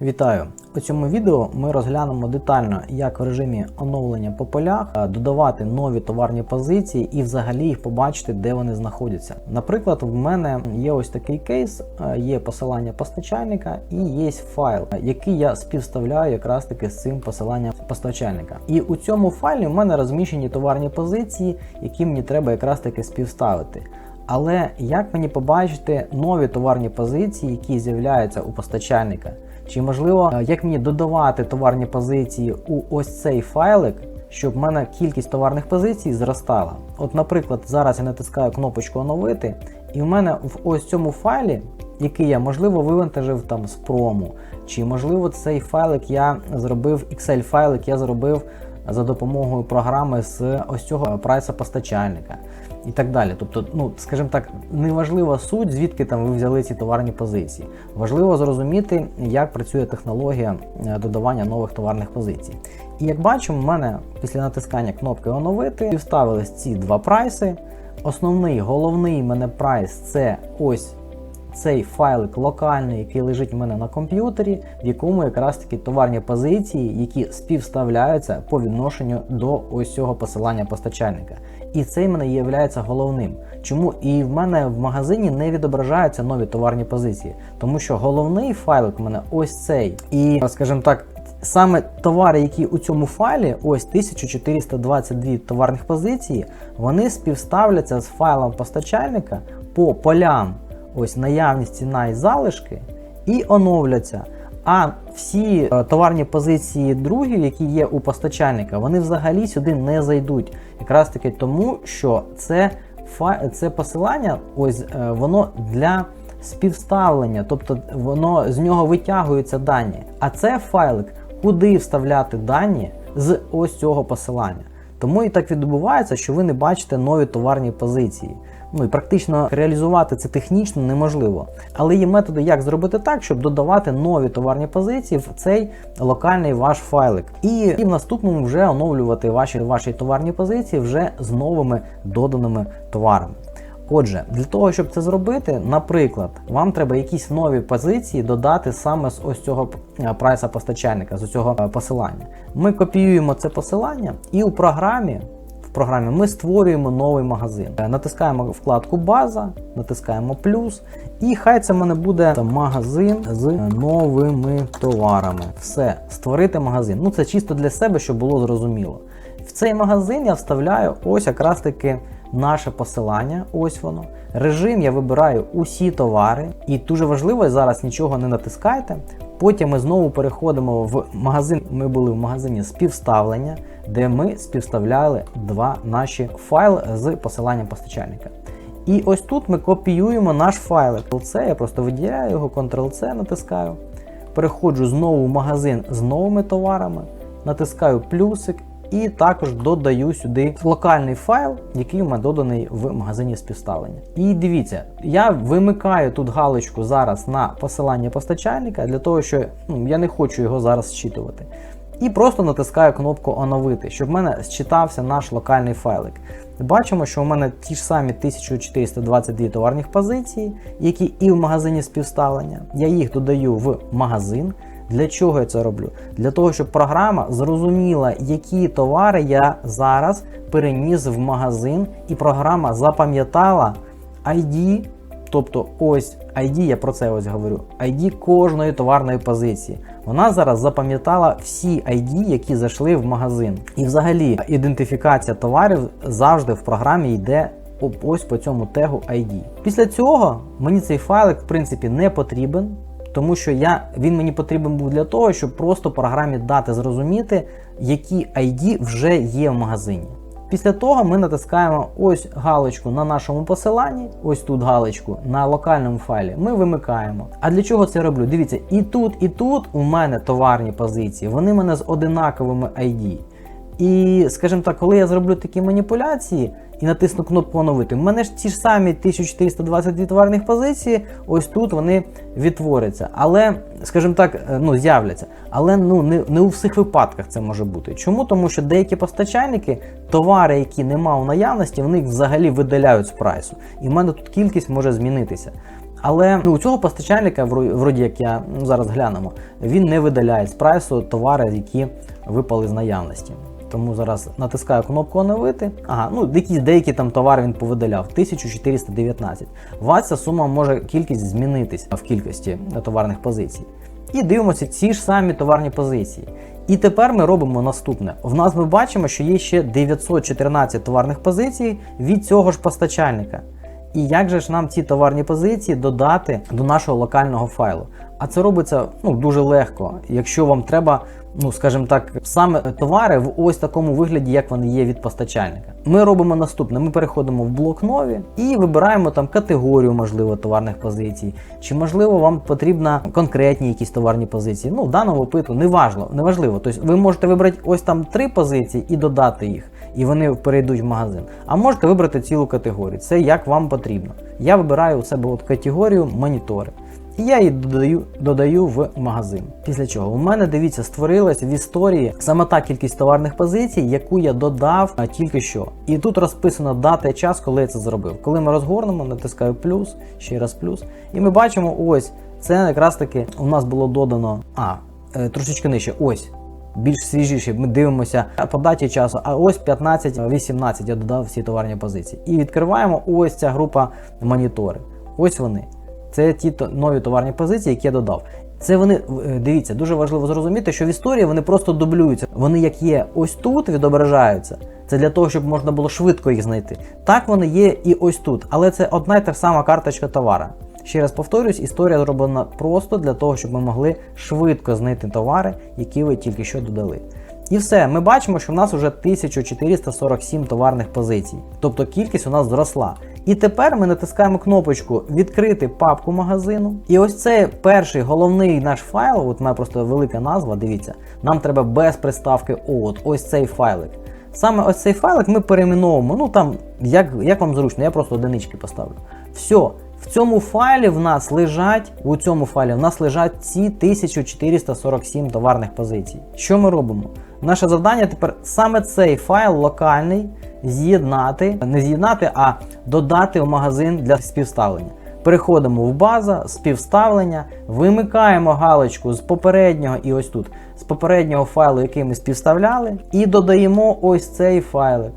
Вітаю! У цьому відео ми розглянемо детально, як в режимі оновлення по полях е, додавати нові товарні позиції і взагалі їх побачити, де вони знаходяться. Наприклад, в мене є ось такий кейс, е, є посилання постачальника і є файл, е, який я співставляю якраз таки з цим посиланням постачальника. І у цьому файлі в мене розміщені товарні позиції, які мені треба якраз таки співставити. Але як мені побачити нові товарні позиції, які з'являються у постачальника? Чи можливо, е, як мені додавати товарні позиції у ось цей файлик, щоб в мене кількість товарних позицій зростала? От, наприклад, зараз я натискаю кнопочку оновити, і в мене в ось цьому файлі, який я можливо вивантажив там з прому, чи можливо цей файлик я зробив, Excel файлик я зробив за допомогою програми з ось цього прайса постачальника і так далі. Тобто, ну скажімо так, не важлива суть, звідки там ви взяли ці товарні позиції. Важливо зрозуміти, як працює технологія е, додавання нових товарних позицій. І як бачимо, в мене після натискання кнопки оновити вставились ці два прайси. Основний головний мене прайс це ось цей файлик локальний, який лежить у мене на комп'ютері, в якому якраз такі товарні позиції, які співставляються по відношенню до ось цього посилання постачальника. І цей мене є головним. Чому і в мене в магазині не відображаються нові товарні позиції, тому що головний файлик у мене ось цей. І, скажімо так, саме товари, які у цьому файлі, ось 1422 товарних позиції, вони співставляться з файлом постачальника по полям ось наявність ціна і залишки, і оновляться. А всі е, товарні позиції другі, які є у постачальника, вони взагалі сюди не зайдуть. Якраз таки тому, що це це посилання, ось е, воно для співставлення, тобто воно з нього витягуються дані. А це файлик, куди вставляти дані з ось цього посилання. Тому і так відбувається, що ви не бачите нові товарні позиції. Ну і практично реалізувати це технічно неможливо. Але є методи, як зробити так, щоб додавати нові товарні позиції в цей локальний ваш файлик. І, і в наступному вже оновлювати ваші, ваші товарні позиції вже з новими доданими товарами. Отже, для того, щоб це зробити, наприклад, вам треба якісь нові позиції додати саме з ось цього е, прайса постачальника, з цього е, посилання. Ми копіюємо це посилання і у програмі. Програмі ми створюємо новий магазин. Е, натискаємо вкладку База, натискаємо плюс, і хай це в мене буде магазин з новими товарами. Все, створити магазин. Ну це чисто для себе, щоб було зрозуміло. В цей магазин я вставляю ось якраз таки наше посилання, ось воно. Режим я вибираю усі товари, і дуже важливо, зараз нічого не натискайте. Потім ми знову переходимо в магазин. Ми були в магазині співставлення, де ми співставляли два наші файли з посиланням постачальника. І ось тут ми копіюємо наш файл. Ctrl-C, я просто виділяю його, Ctrl-C натискаю. Переходжу знову в магазин з новими товарами, натискаю плюсик і також додаю сюди локальний файл, який у мене доданий в магазині співставлення. І дивіться, я вимикаю тут галочку зараз на посилання постачальника, для того, що ну, я не хочу його зараз зчитувати. І просто натискаю кнопку оновити, щоб в мене зчитався наш локальний файлик. Бачимо, що у мене ті ж самі 1422 товарних позиції, які і в магазині співставлення. Я їх додаю в магазин. Для чого я це роблю? Для того, щоб програма зрозуміла, які товари я зараз переніс в магазин, і програма запам'ятала ID, тобто ось ID, я про це ось говорю, ID кожної товарної позиції. Вона зараз запам'ятала всі ID, які зайшли в магазин. І взагалі ідентифікація товарів завжди в програмі йде. Ось по цьому тегу ID. Після цього мені цей файлик в принципі не потрібен тому що я, він мені потрібен був для того, щоб просто програмі дати зрозуміти, які ID вже є в магазині. Після того ми натискаємо ось галочку на нашому посиланні, ось тут галочку на локальному файлі. Ми вимикаємо. А для чого це роблю? Дивіться, і тут, і тут у мене товарні позиції, вони мене з одинаковими ID. І, скажімо так, коли я зроблю такі маніпуляції, і натисну кнопку оновити. У мене ж ті ж самі 1422 товарних позиції, ось тут вони відтворяться. Але, скажімо так, е, ну, з'являться. Але ну, не не у всіх випадках це може бути. Чому? Тому що деякі постачальники, товари, які нема у наявності, вони їх взагалі видаляють з прайсу. І в мене тут кількість може змінитися. Але ну, у цього постачальника, вроді як я ну, зараз глянемо, він не видаляє з прайсу товари, які випали з наявності. Тому зараз натискаю кнопку оновити. Ага, ну якісь деякі там товари він повидаляв 1419. У вас сума може кількість змінитись в кількості товарних позицій. І дивимося ці ж самі товарні позиції. І тепер ми робимо наступне. В нас ми бачимо, що є ще 914 товарних позицій від цього ж постачальника. І як же ж нам ці товарні позиції додати до нашого локального файлу? А це робиться ну, дуже легко, якщо вам треба, ну скажімо так, саме товари в ось такому вигляді, як вони є від постачальника. Ми робимо наступне: ми переходимо в блок нові і вибираємо там категорію, можливо, товарних позицій, чи можливо вам потрібна конкретні якісь товарні позиції. Ну, в даному випадку неважливо, неважливо. Тобто ви можете вибрати ось там три позиції і додати їх і вони перейдуть в магазин. А можете вибрати цілу категорію. Це як вам потрібно. Я вибираю у себе от категорію монітори. І я її додаю, додаю в магазин. Після чого у мене, дивіться, створилась в історії саме та кількість товарних позицій, яку я додав тільки що. І тут розписано дата і час, коли я це зробив. Коли ми розгорнемо, натискаю плюс, ще раз плюс. І ми бачимо, ось це якраз таки у нас було додано. А, е, трошечки нижче. Ось більш свіжіші. Ми дивимося по даті часу. А ось 15-18 я додав всі товарні позиції. І відкриваємо ось ця група монітори. Ось вони. Це ті нові товарні позиції, які я додав. Це вони, е, дивіться, дуже важливо зрозуміти, що в історії вони просто дублюються. Вони як є ось тут відображаються. Це для того, щоб можна було швидко їх знайти. Так вони є і ось тут, але це одна й та сама карточка товара. Ще раз повторюсь, історія зроблена просто для того, щоб ми могли швидко знайти товари, які ви тільки що додали. І все, ми бачимо, що в нас вже 1447 товарних позицій, тобто кількість у нас зросла. І тепер ми натискаємо кнопочку Відкрити папку магазину. І ось цей перший головний наш файл, от має просто велика назва, дивіться, нам треба без приставки от, ось цей файлик. Саме ось цей файлик ми перейменовуємо. Ну там, як, як вам зручно, я просто одинички поставлю. Все. В цьому файлі в нас лежать, у цьому файлі в нас лежать ці 1447 товарних позицій. Що ми робимо? Наше завдання тепер саме цей файл локальний з'єднати, не з'єднати, а додати в магазин для співставлення. Переходимо в база, співставлення, вимикаємо галочку з попереднього і ось тут, з попереднього файлу, який ми співставляли, і додаємо ось цей файлик.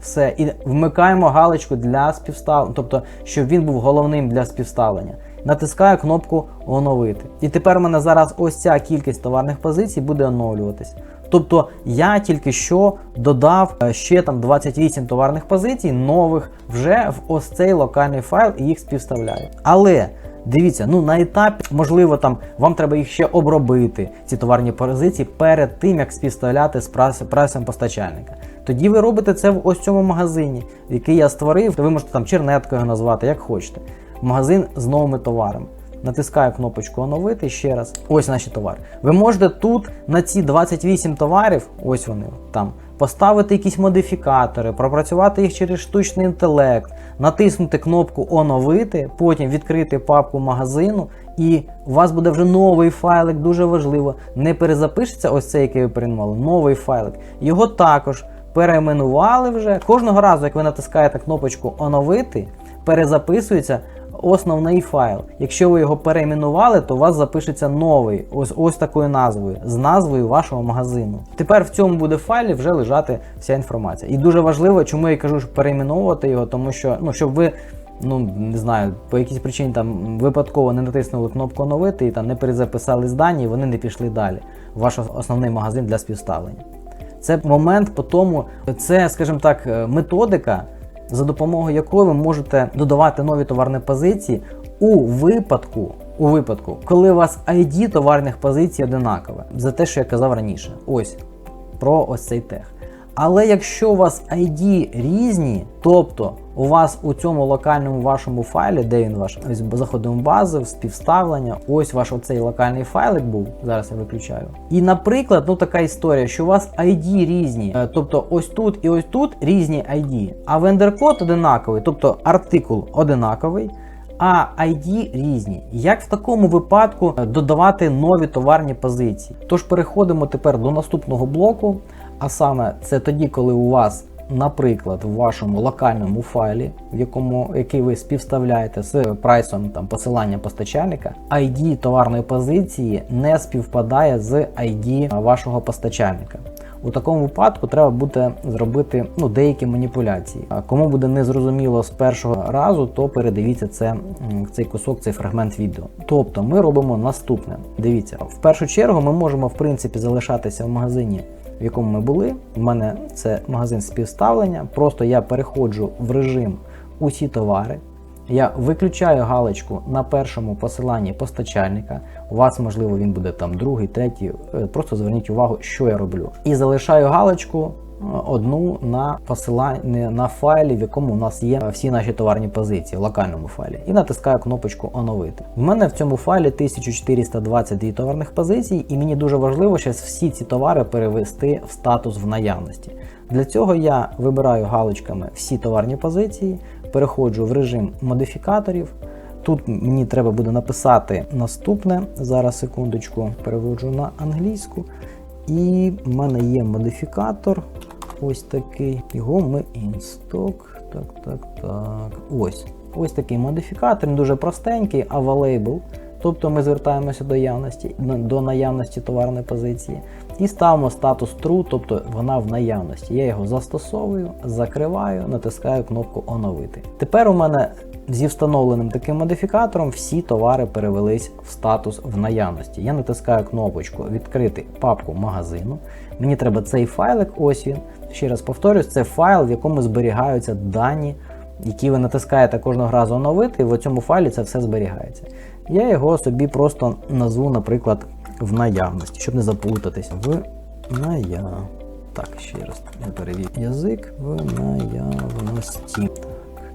Все, і вмикаємо галочку для співставлення, тобто, щоб він був головним для співставлення. Натискаю кнопку оновити. І тепер у мене зараз ось ця кількість товарних позицій буде оновлюватись. Тобто я тільки що додав е, ще там 28 товарних позицій нових вже в ось цей локальний файл і їх співставляю. Але дивіться, ну на етапі, можливо, там вам треба їх ще обробити, ці товарні позиції, перед тим як співставляти з прайс- прайсом постачальника. Тоді ви робите це в ось цьому магазині, який я створив. Ви можете там чернеткою назвати, як хочете. Магазин з новими товарами. Натискаю кнопочку оновити ще раз. Ось наші товари. Ви можете тут на ці 28 товарів, ось вони там, поставити якісь модифікатори, пропрацювати їх через штучний інтелект, натиснути кнопку оновити, потім відкрити папку магазину, і у вас буде вже новий файлик, дуже важливо. Не перезапишеться ось цей, який ви перейменували, новий файлик. Його також перейменували вже. Кожного разу, як ви натискаєте кнопочку оновити, перезаписується основний файл. Якщо ви його перейменували, то у вас запишеться новий, ось ось такою назвою, з назвою вашого магазину. Тепер в цьому буде файлі вже лежати вся інформація. І дуже важливо, чому я кажу, що перейменовувати його, тому що ну, щоб ви. Ну, не знаю, по якійсь причині там випадково не натиснули кнопку оновити і там не перезаписали дані, і вони не пішли далі. Ваш основний магазин для співставлення. Це момент по тому, це, скажімо так, е, методика, за допомогою якої ви можете додавати нові товарні позиції у випадку, у випадку, коли у вас ID товарних позицій одинакове. За те, що я казав раніше. Ось про ось цей тех. Але якщо у вас ID різні, тобто у вас у цьому локальному вашому файлі, де він ваш, ось заходимо в базу, в співставлення, ось ваш оцей локальний файлик був, зараз я виключаю. І, наприклад, ну така історія, що у вас ID різні, е, тобто ось тут і ось тут різні ID, а вендор-код одинаковий, тобто артикул одинаковий. А ID різні. Як в такому випадку е, додавати нові товарні позиції? Тож переходимо тепер до наступного блоку. А саме це тоді, коли у вас наприклад, в вашому локальному файлі, в якому який ви співставляєте з прайсом там посилання постачальника, ID товарної позиції не співпадає з ID вашого постачальника. У такому випадку треба буде зробити ну, деякі маніпуляції. А кому буде незрозуміло з першого разу, то передивіться це, цей кусок, цей фрагмент відео. Тобто ми робимо наступне. Дивіться, в першу чергу ми можемо в принципі залишатися в магазині, в якому ми були. У мене це магазин співставлення. Просто я переходжу в режим усі товари. Я виключаю галочку на першому посиланні постачальника. У вас, можливо, він буде там другий, третій. Е, Просто зверніть увагу, що я роблю. І залишаю галочку одну на посиланні на файлі, в якому у нас є всі наші товарні позиції, в локальному файлі. І натискаю кнопочку Оновити. В мене в цьому файлі 1422 товарних позицій, і мені дуже важливо зараз всі ці товари перевести в статус в наявності. Для цього я вибираю галочками всі товарні позиції, переходжу в режим модифікаторів. Тут мені треба буде написати наступне. Зараз секундочку, переводжу на англійську. І в мене є модифікатор. Ось такий. Його ми інсток. Так, так, так. Ось. Ось такий модифікатор, він дуже простенький, available. Тобто ми звертаємося до наявності, до наявності товарної позиції і ставимо статус true, тобто вона в наявності. Я його застосовую, закриваю, натискаю кнопку оновити. Тепер у мене зі встановленим таким модифікатором всі товари перевелись в статус в наявності. Я натискаю кнопочку відкрити папку магазину. Мені треба цей файлик, ось він. Ще раз повторюсь, це файл, в якому зберігаються дані, які ви натискаєте кожного разу оновити, і в цьому файлі це все зберігається. Я його собі просто назву, наприклад, в наявності, щоб не заплутатись. В наяв. Так, ще раз перевів язик в наявності. Так,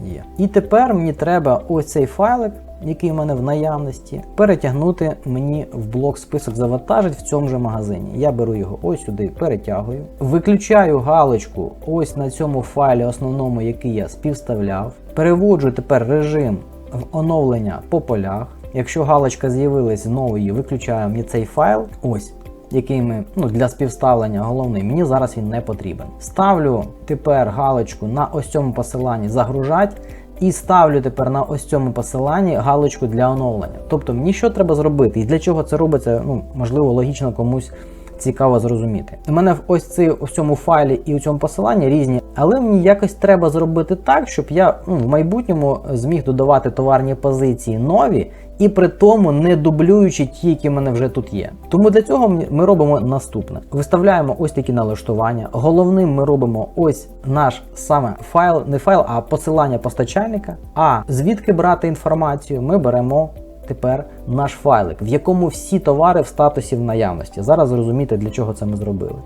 є. І тепер мені треба ось цей файлик, який в мене в наявності, перетягнути мені в блок список завантажень в цьому же магазині. Я беру його ось сюди, перетягую, виключаю галочку ось на цьому файлі основному, який я співставляв. Переводжу тепер режим в оновлення по полях. Якщо галочка з'явилась знову її виключаю мені цей файл, ось, який ми ну, для співставлення головний, мені зараз він не потрібен. Ставлю тепер галочку на ось цьому посиланні загружать. І ставлю тепер на ось цьому посиланні галочку для оновлення. Тобто мені що треба зробити і для чого це робиться, ну можливо, логічно комусь цікаво зрозуміти. У мене в ось цій ось цьому файлі і у цьому посиланні різні, але мені якось треба зробити так, щоб я ну, в майбутньому зміг додавати товарні позиції нові. І при тому не дублюючи ті, які в мене вже тут є. Тому для цього ми робимо наступне: виставляємо ось такі налаштування. Головним ми робимо ось наш саме файл, не файл, а посилання постачальника. А звідки брати інформацію, ми беремо тепер наш файлик, в якому всі товари в статусі в наявності. Зараз зрозумієте, для чого це ми зробили.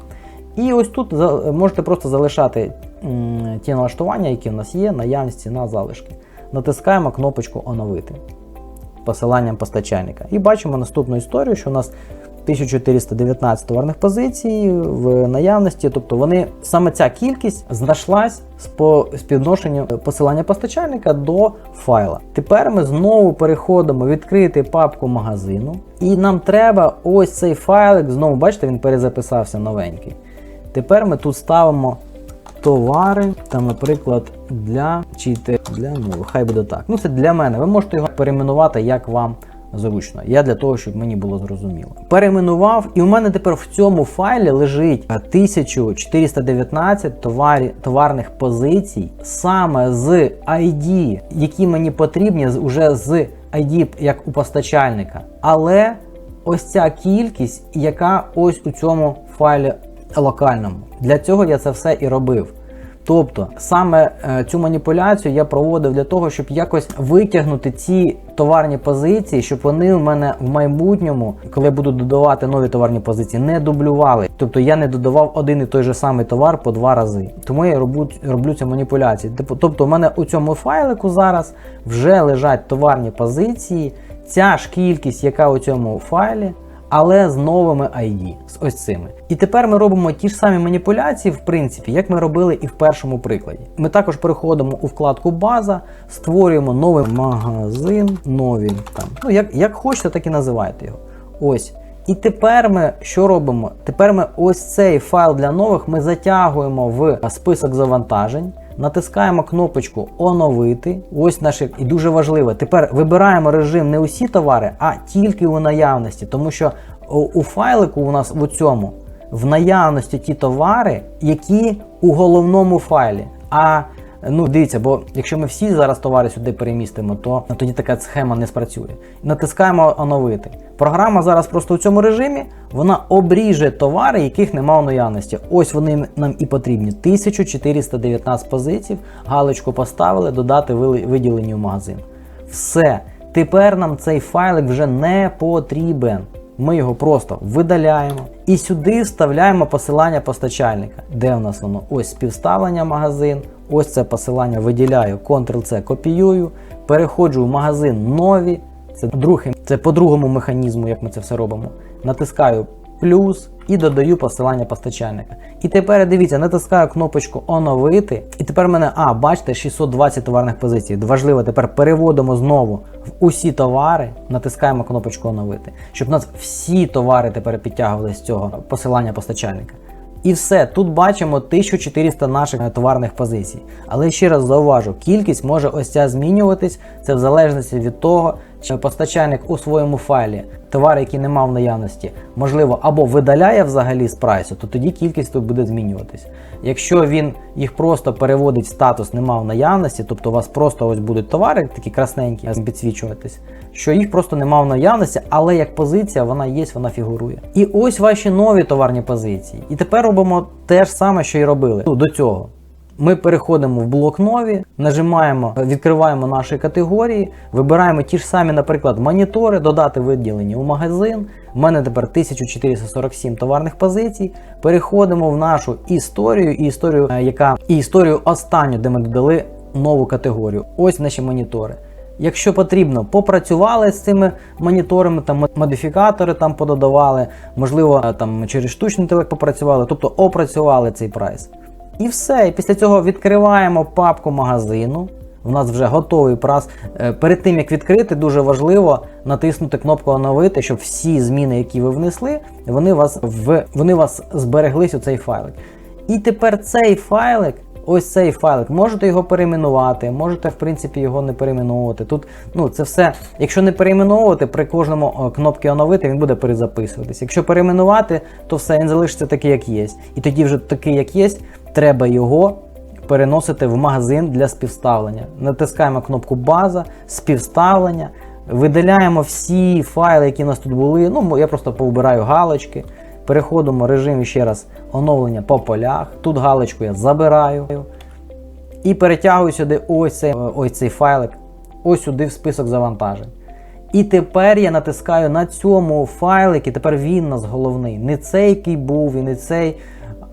І ось тут можете просто залишати ті налаштування, які в нас є, наявність на залишки. Натискаємо кнопочку Оновити посиланням постачальника. І бачимо наступну історію, що у нас 1419 товарних позицій в наявності, тобто вони саме ця кількість знайшлась по співношенню посилання постачальника до файла. Тепер ми знову переходимо відкрити папку магазину, і нам треба ось цей файлик. Знову бачите, він перезаписався новенький. Тепер ми тут ставимо товари, там, наприклад, для чи те для ну, хай буде так. Ну, це для мене. Ви можете його перейменувати, як вам зручно. Я для того, щоб мені було зрозуміло. Перейменував, і у мене тепер в цьому файлі лежить 1419 товарі, товарних позицій саме з ID, які мені потрібні вже з ID як у постачальника. Але ось ця кількість, яка ось у цьому файлі локальному. Для цього я це все і робив. Тобто саме е, цю маніпуляцію я проводив для того, щоб якось витягнути ці товарні позиції, щоб вони у мене в майбутньому, коли я буду додавати нові товарні позиції, не дублювали. Тобто я не додавав один і той же самий товар по два рази. Тому я роблю, роблю цю маніпуляцію. Тобто, у мене у цьому файлику зараз вже лежать товарні позиції. Ця ж кількість, яка у цьому файлі але з новими ID, з ось цими. І тепер ми робимо ті ж самі маніпуляції, в принципі, як ми робили і в першому прикладі. Ми також переходимо у вкладку База, створюємо новий магазин, нові там. Ну, як як хочете, так і називайте його. Ось. І тепер ми що робимо? Тепер ми ось цей файл для нових ми затягуємо в список завантажень, натискаємо кнопочку Оновити. Ось наше і дуже важливе. Тепер вибираємо режим не усі товари, а тільки у наявності, тому що у, файлику у нас в цьому в наявності ті товари, які у головному файлі. А ну дивіться, бо якщо ми всі зараз товари сюди перемістимо, то тоді така схема не спрацює. Натискаємо оновити. Програма зараз просто у цьому режимі вона обріже товари, яких нема у наявності. Ось вони нам і потрібні. 1419 позицій. Галочку поставили, додати виділені в магазин. Все. Тепер нам цей файлик вже не потрібен. Ми його просто видаляємо і сюди вставляємо посилання постачальника. Де в нас воно? Ось співставлення магазин. Ось це посилання виділяю, Ctrl-C копіюю, переходжу в магазин нові. Це другий, це по другому механізму, як ми це все робимо. Натискаю плюс і додаю посилання постачальника. І тепер дивіться, натискаю кнопочку оновити. І тепер в мене, а, бачите, 620 товарних позицій. Важливо, тепер переводимо знову в усі товари, натискаємо кнопочку оновити, щоб у нас всі товари тепер підтягували з цього посилання постачальника. І все, тут бачимо 1400 наших товарних позицій. Але ще раз зауважу, кількість може ось ця змінюватись, це в залежності від того, чи постачальник у своєму файлі товари, які не мав наявності, можливо, або видаляє взагалі з прайсу, то тоді кількість тут буде змінюватись. Якщо він їх просто переводить в статус нема в наявності, тобто у вас просто ось будуть товари, такі красненькі, підсвічуватись, що їх просто нема в наявності, але як позиція вона є, вона фігурує. І ось ваші нові товарні позиції. І тепер робимо те ж саме, що і робили ну, до цього. Ми переходимо в блок нові, нажимаємо, відкриваємо наші категорії, вибираємо ті ж самі, наприклад, монітори, додати виділення у магазин. У мене тепер 1447 товарних позицій. Переходимо в нашу історію і історію, е, яка і історію останню, де ми додали нову категорію. Ось наші монітори. Якщо потрібно, попрацювали з цими моніторами, там модифікатори там пододавали, можливо, е, там через штучний інтелект попрацювали, тобто опрацювали цей прайс. І все. І після цього відкриваємо папку магазину. У нас вже готовий прас. Е, Перед тим як відкрити, дуже важливо натиснути кнопку оновити, щоб всі зміни, які ви внесли, вони вас в вони вас збереглись у цей файлик. І тепер цей файлик. Ось цей файлик, можете його перейменувати, можете, в принципі, його не перейменовувати. Тут ну, це все, якщо не перейменовувати, при кожному кнопці оновити він буде перезаписуватись. Якщо перейменувати, то все він залишиться такий, як є. І тоді вже такий, як є, треба його переносити в магазин для співставлення. Натискаємо кнопку База, співставлення, видаляємо всі файли, які у нас тут були. Ну, я просто повбираю галочки. Переходимо в режим ще раз оновлення по полях. Тут галочку я забираю. І перетягую сюди ось цей, ось цей файлик, ось сюди в список завантажень. І тепер я натискаю на цьому файлику, тепер він у нас головний. Не цей, який був, і не цей,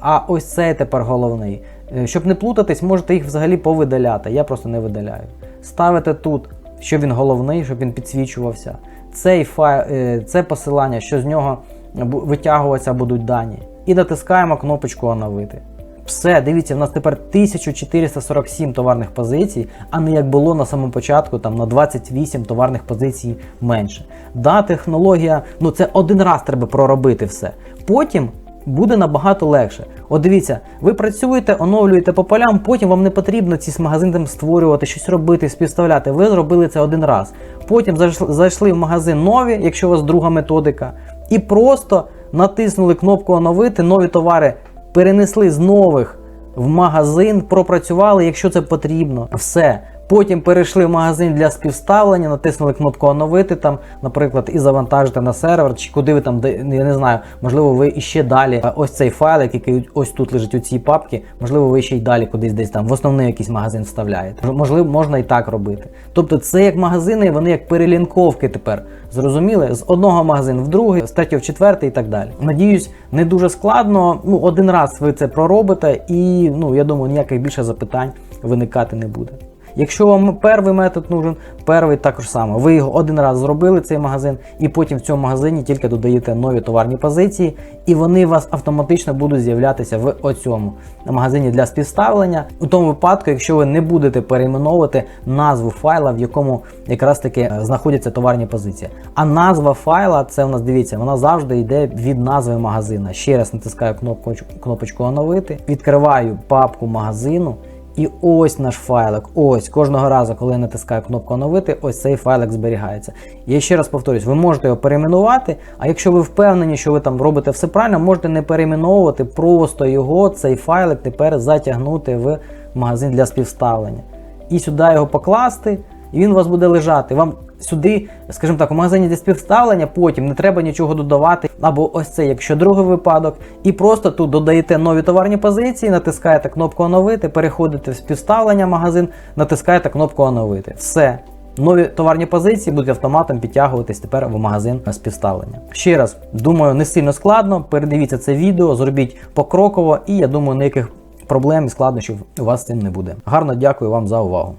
а ось цей тепер головний. Е, Щоб не плутатись, можете їх взагалі повидаляти. Я просто не видаляю. Ставите тут, що він головний, щоб він підсвічувався. Цей файл, е, це посилання, що з нього витягуватися будуть дані. І натискаємо кнопочку оновити. Все, дивіться, в нас тепер 1447 товарних позицій, а не як було на самому початку, там на 28 товарних позицій менше. Да, технологія, ну це один раз треба проробити все. Потім буде набагато легше. От дивіться, ви працюєте, оновлюєте по полям, потім вам не потрібно ці магазини там створювати, щось робити, співставляти. Ви зробили це один раз. Потім зайшли в магазин нові, якщо у вас друга методика, і просто натиснули кнопку оновити, нові товари перенесли з нових в магазин, пропрацювали, якщо це потрібно. Все. Потім перейшли в магазин для співставлення, натиснули кнопку оновити там, наприклад, і завантажити на сервер, чи куди ви там, я не знаю, можливо, ви іще далі. е, Ось цей файлик, який ось тут лежить у цій папці, можливо, ви ще й далі кудись десь там в основний якийсь магазин вставляєте. Можливо, можна і так робити. Тобто це як магазини, вони як перелінковки тепер. Зрозуміли? З одного магазину в другий, з третього в четвертий і так далі. Надіюсь, не дуже складно. Ну, один раз ви це проробите, і ну я думаю, ніяких більше запитань виникати не буде. Якщо вам перший метод нужен, перший також саме. Ви його один раз зробили цей магазин, і потім в цьому магазині тільки додаєте нові товарні позиції, і вони у вас автоматично будуть з'являтися в оцьому магазині для співставлення. У тому випадку, якщо ви не будете перейменовувати назву файла, в якому якраз таки е, знаходяться товарні позиції. А назва файла, це у нас дивіться, вона завжди йде від назви магазина. Ще раз натискаю кнопку, кнопочку оновити, відкриваю папку магазину. І ось наш файлик. Ось кожного разу, коли я натискаю кнопку оновити, ось цей файлик зберігається. Я ще раз повторюсь, ви можете його перейменувати, а якщо ви впевнені, що ви там робите все правильно, можете не перейменовувати, просто його, цей файлик тепер затягнути в магазин для співставлення. І сюди його покласти, і він у вас буде лежати. Вам сюди, скажімо так, у магазині для співставлення потім не треба нічого додавати. Або ось це, якщо другий випадок, і просто тут додаєте нові товарні позиції, натискаєте кнопку оновити, переходите в співставлення магазин, натискаєте кнопку оновити. Все. Нові товарні позиції будуть автоматом підтягуватись тепер в магазин співставлення. Ще раз, думаю, не сильно складно. Передивіться це відео, зробіть покроково, і я думаю, ніяких проблем і складнощів у вас з цим не буде. Гарно дякую вам за увагу.